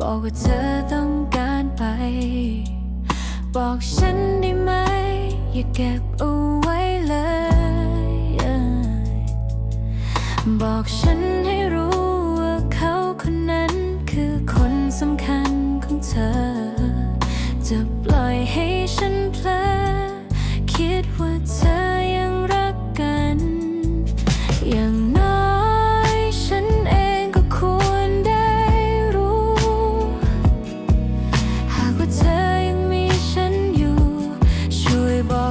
บอกว่าเธอต้องการไป บอกฉันได้ไหม อย่าเก็บเอาไว้เลย บอกฉันให้รู้ว่าเขาคนนั้นคือคนสำคัญของเธอจะ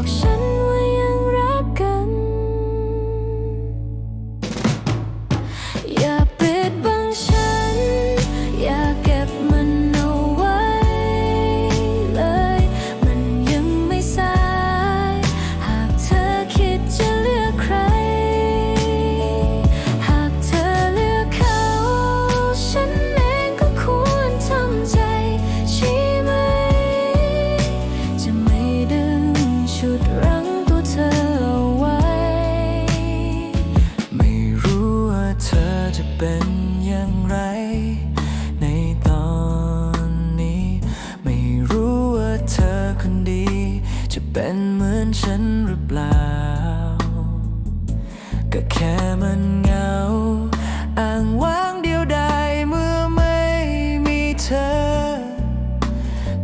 ว เป็นอย่างไร ในตอนนี้ ไม่รู้ว่าเธอคนดี จะเป็นเหมือนฉันหรือเปล่า ก็แค่มันเหงา อ้างว้างเดียวดายเมื่อไม่มีเธอ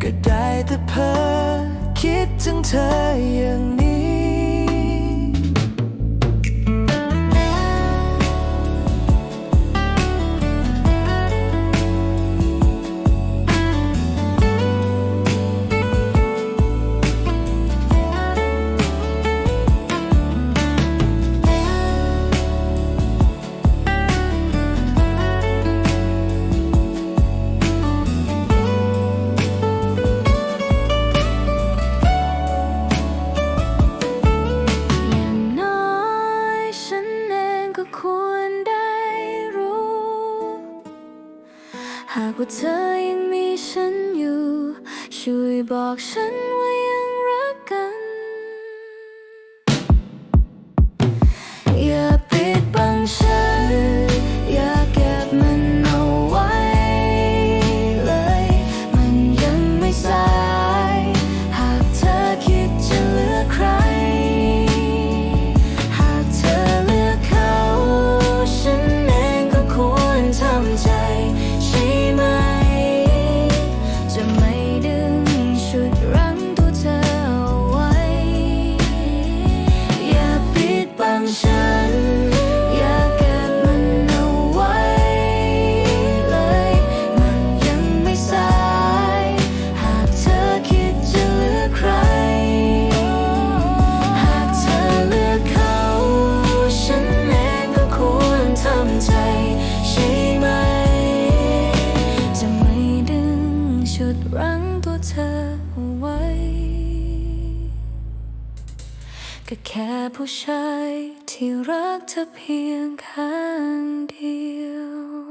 ก็ได้แต่เพ้อคิดถึงเธออย่างนี้ ควรได้รู้ หากว่าเธอยังมีฉันอยู่ ช่วยบอกฉันว่า รั้งตัวเธอเอาไว้ ก็แค่ผู้ชายที่รักเธอเพียงข้างเดียว